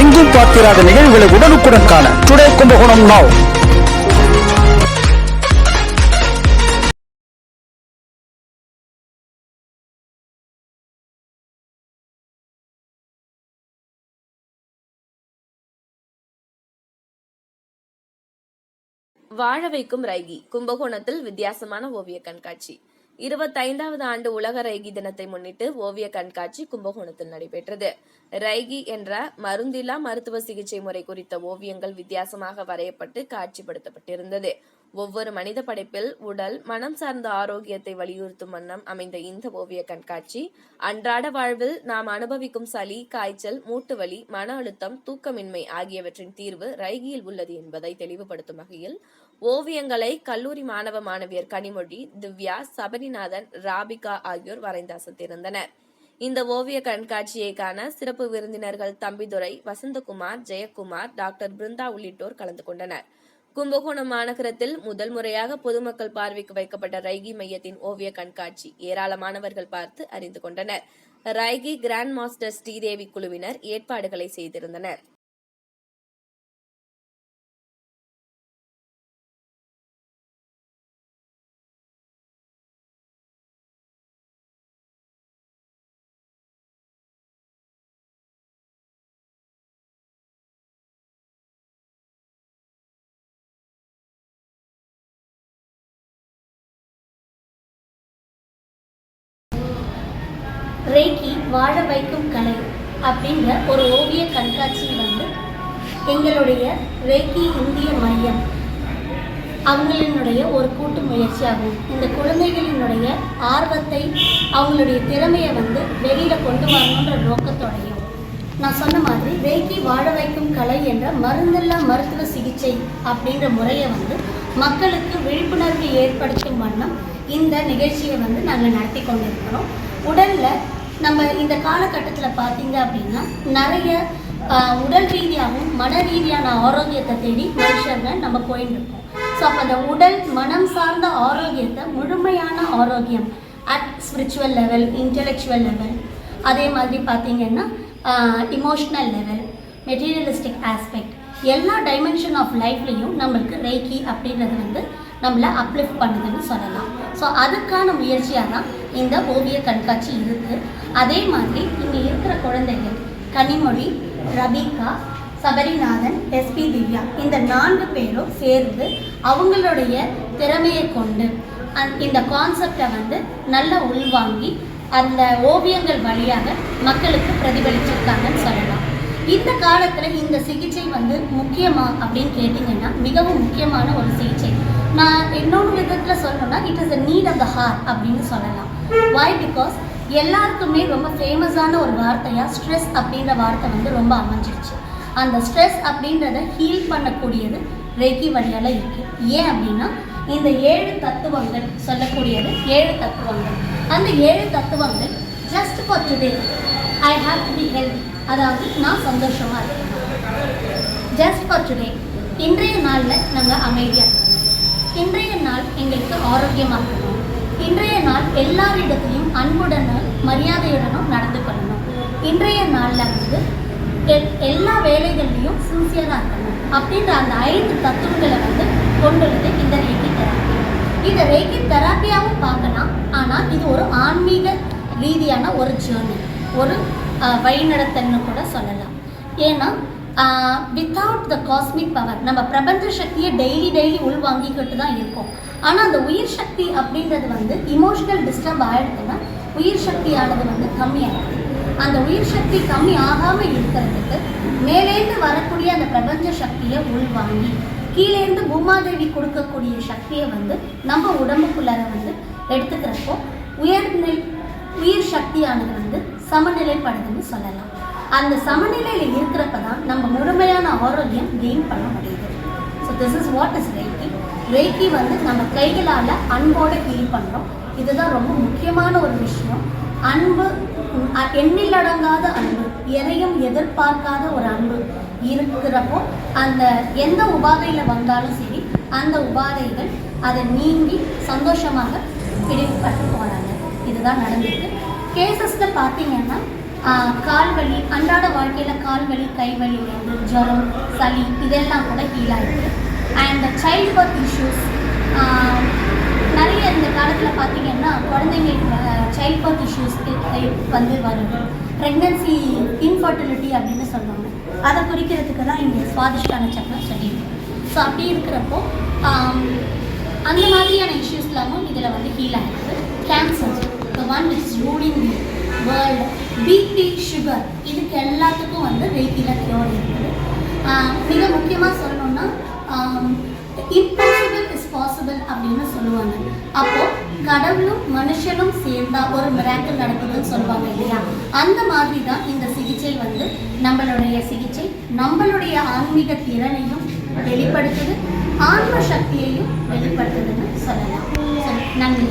எங்கும் பார்த்திராத நிகழ்வுகளை உடனுக்குடன் காண டுடே கும்பகோணம் நாவ் வாழ வைக்கும் ரைகி கும்பகோணத்தில் வித்தியாசமான ஓவிய கண்காட்சி. இருபத்தைந்தாவது ஆண்டு உலக ரைகி தினத்தை முன்னிட்டு ஓவிய கண்காட்சி கும்பகோணத்தில் நடைபெற்றது. ரைகி என்ற மருந்தில்லா மருத்துவ சிகிச்சை முறை குறித்த ஓவியங்கள் வித்தியாசமாக வரையப்பட்டு காட்சிப்படுத்தப்பட்டிருந்தது. ஒவ்வொரு மனித படைப்பில் உடல் மனம் சார்ந்த ஆரோக்கியத்தை வலியுறுத்தும் வண்ணம் அமைந்த இந்த ஓவிய கண்காட்சி அன்றாட வாழ்வில் நாம் அனுபவிக்கும் சளி காய்ச்சல் மூட்டு வலி மன அழுத்தம் தூக்கமின்மை ஆகியவற்றின் தீர்வு ரைகியில் உள்ளது என்பதை தெளிவுபடுத்தும் வகையில் ஓவியங்களை கல்லூரி மாணவ மாணவியர் கனிமொழி திவ்யா சபரிநாதன் ராபிகா ஆகியோர் வரைந்து அசத்திருந்தனர் இந்த ஓவிய கண்காட்சியை காண சிறப்பு விருந்தினர்கள் தம்பிதுரை வசந்தகுமார் ஜெயக்குமார் டாக்டர் பிருந்தா உள்ளிட்டோர் கலந்து கொண்டனர். கும்பகோணம் மாநகரத்தில் முதல் முறையாக பொதுமக்கள் பார்வைக்கு வைக்கப்பட்ட ரைகி மையத்தின் ஓவிய கண்காட்சி ஏராளமானவர்கள் பார்த்து அறிந்து கொண்டனர். ரைகி கிராண்ட் மாஸ்டர் ஸ்ரீதேவி குழுவினர் ஏற்பாடுகளை செய்திருந்தனர். ரேக்கி வாழ வைக்கும் கலை அப்படிங்கிற ஒரு ஓவிய கண்காட்சி வந்து எங்களுடைய ரேக்கி இந்திய மையம் அவங்களினுடைய ஒரு கூட்டு முயற்சியாகும். இந்த குழந்தைகளினுடைய ஆர்வத்தை அவங்களுடைய திறமையை வந்து வெளியில் கொண்டு வரணுன்ற நோக்கத்தோடையும் நான் சொன்ன மாதிரி ரேக்கி வாழ வைக்கும் கலை என்ற மருந்தில்லா மருத்துவ சிகிச்சை அப்படின்ற முறையை வந்து மக்களுக்கு விழிப்புணர்வு ஏற்படுத்தும் வண்ணம் இந்த நிகழ்ச்சியை வந்து நாங்கள் நடத்தி கொண்டிருக்கிறோம். உடலில் நம்ம இந்த காலகட்டத்தில் பார்த்தீங்க அப்படின்னா நிறைய உடல் ரீதியாகவும் மன ரீதியான ஆரோக்கியத்தை தேடி மனுஷர்கள் நம்ம போயிட்டு இருக்கோம். ஸோ அப்போ அந்த உடல் மனம் சார்ந்த ஆரோக்கியத்தை முழுமையான ஆரோக்கியம் at spiritual level intellectual level அதே மாதிரி பார்த்தீங்கன்னா இமோஷ்னல் லெவல் மெட்டீரியலிஸ்டிக் ஆஸ்பெக்ட் எல்லா டைமென்ஷன் ஆஃப் லைஃப்லேயும் நம்மளுக்கு ரெய்கி அப்படின்றது வந்து நம்மளை அப்லிஃப்ட் பண்ணுதுன்னு சொல்லலாம். ஸோ அதுக்கான முயற்சியாக தான் இந்த ஓவிய கண்காட்சி இருக்குது அதே மாதிரி இங்கே இருக்கிற குழந்தைகள் கனிமொழி ரபிகா சபரிநாதன் எஸ்பி திவ்யா இந்த நான்கு பேரும் சேர்ந்து அவங்களுடைய திறமையை கொண்டு அந் இந்த கான்செப்டை வந்து நல்லா உள்வாங்கி அந்த ஓவியங்கள் வழியாக மக்களுக்கு பிரதிபலிச்சிருக்காங்கன்னு சொல்லலாம். இந்த காலத்தில் இந்த சிகிச்சை வந்து முக்கியமா அப்படின்னு கேட்டிங்கன்னா மிகவும் முக்கியமான ஒரு சிகிச்சை. நான் இன்னொரு விதத்தில் சொல்லணும்னா it is a need of the heart அப்படின்னு சொல்லலாம். வை பிகாஸ் எல்லாருக்குமே ரொம்ப ஃபேமஸான ஒரு வார்த்தையாக ஸ்ட்ரெஸ் அப்படின்ற வார்த்தை வந்து ரொம்ப அமைஞ்சிருச்சு. அந்த ஸ்ட்ரெஸ் அப்படின்றத ஹீல் பண்ணக்கூடியது ரெக்கி வழியால் இருக்குது ஏன் அப்படின்னா இந்த ஏழு தத்துவங்கள் சொல்லக்கூடியது ஏழு தத்துவங்கள். அந்த ஏழு தத்துவங்கள் just for today I have to be health அதாவது நான் சந்தோஷமாக இருக்கணும். ஜஸ்ட் ஃபார் டுடே இன்றைய நாளில் நாங்கள் அமைதியாக இருக்கணும். இன்றைய நாள் எங்களுக்கு ஆரோக்கியமாக இருக்கணும். இன்றைய நாள் எல்லாரிடத்திலையும் அன்புடனும் மரியாதையுடனும் நடந்து கொள்ளணும். இன்றைய நாளில் வந்து எல்லா வேலைகள்லையும் சின்சியராக இருக்கணும். அப்படின்ற அந்த ஐந்து தத்துவங்களை வந்து கொண்டுள்ளது இந்த ரேக்கி தெராப்பி இதை ரேக்கி தெராப்பியாகவும் பார்க்கலாம். ஆனால் இது ஒரு ஆன்மீக ரீதியான ஒரு ஜேர்னி ஒரு வழிநடத்தல்னு கூட சொல்லலாம். ஏன்னா வித்தவுட் த காஸ்மிக் பவர் நம்ம பிரபஞ்ச சக்தியை டெய்லி டெய்லி உள்வாங்கிக்கிட்டு தான் இருக்கோம். ஆனால் அந்த உயிர் சக்தி அப்படின்றது வந்து இமோஷனல் டிஸ்டர்ப் ஆகிடுதுன்னா உயிர் சக்தியானது வந்து கம்மியாகும் அந்த உயிர் சக்தி கம்மி ஆகாமல் இருக்கிறதுக்கு மேலேந்து வரக்கூடிய அந்த பிரபஞ்ச சக்தியை உள்வாங்கி கீழேருந்து பூமாதேவி கொடுக்கக்கூடிய சக்தியை வந்து நம்ம உடம்புக்குள்ளார வந்து எடுத்துக்கிறப்போ உயர்நிலை உயிர் சக்தியானது வந்து சமநிலைப்படுதுன்னு சொல்லலாம். அந்த சமநிலையில் இருக்கிறப்ப தான் நம்ம முழுமையான ஆரோக்கியம் கெயின் பண்ண முடியுது. So this is what is reiki reiki வந்து நம்ம கைகளால் அன்போடு ஹீல் பண்ணுறோம் இதுதான் ரொம்ப முக்கியமான ஒரு விஷயம். அன்பு உம், அ- எண்ணிலடங்காத அன்பு எதையும் எதிர்பார்க்காத ஒரு அன்பு இருக்கிறப்போ அந்த எந்த உபாதையில் வந்தாலும் சரி அந்த உபாதைகள் அதை நீங்கி சந்தோஷமாக பிடிப்பட்டு போகிறாங்க இதுதான் நடந்திருக்கு. கேசஸில் பார்த்தீங்கன்னா ஆஹ் கால் வலி அன்றாட வாழ்க்கையில் கால் வலி கை வலி வந்து ஜுரம் சளி இதெல்லாம் கூட ஹீல் ஆகிருக்கு அண்ட் சைல்ட் பர்த் இஷ்யூஸ் நிறைய இந்த காலத்தில் பார்த்தீங்கன்னா குழந்தைங்களுக்கு சைல்ட் பர்த் இஷ்யூஸ் வந்து வருது. ப்ரெக்னன்சி இன்ஃபர்டிலிட்டி அப்படின்னு சொல்லுவாங்க. அதை குறிக்கிறதுக்கு தான் இங்கே சுவாதிஷ்டான சக்கரம் சொல்லியிருக்கேன் ஸோ அப்படி இருக்கிறப்போ அந்த மாதிரியான இஷ்யூஸ்லாமும் இதில் வந்து ஹீல் ஆகிருக்கு cancer the one is ruling world BP sugar இதுக்கு எல்லாத்துக்கும் வந்து வெயிட்டில் க்யூர் இருக்குது. மிக முக்கியமாக சொல்லணும்னா இம்பாசிபிள் இஸ் பாசிபிள் அப்படின்னு சொல்லுவாங்க. அப்போ கடவுளும் மனுஷனும் சேர்ந்தா ஒரு மிராக்கள் நடக்குதுன்னு சொல்லுவாங்க இல்லையா? அந்த மாதிரி தான் இந்த சிகிச்சை வந்து நம்மளுடைய சிகிச்சை நம்மளுடைய ஆன்மீக திறனையும் வெளிப்படுத்துது ஆன்ம சக்தியையும் வெளிப்படுத்துதுன்னு சொல்லலாம். நன்றி.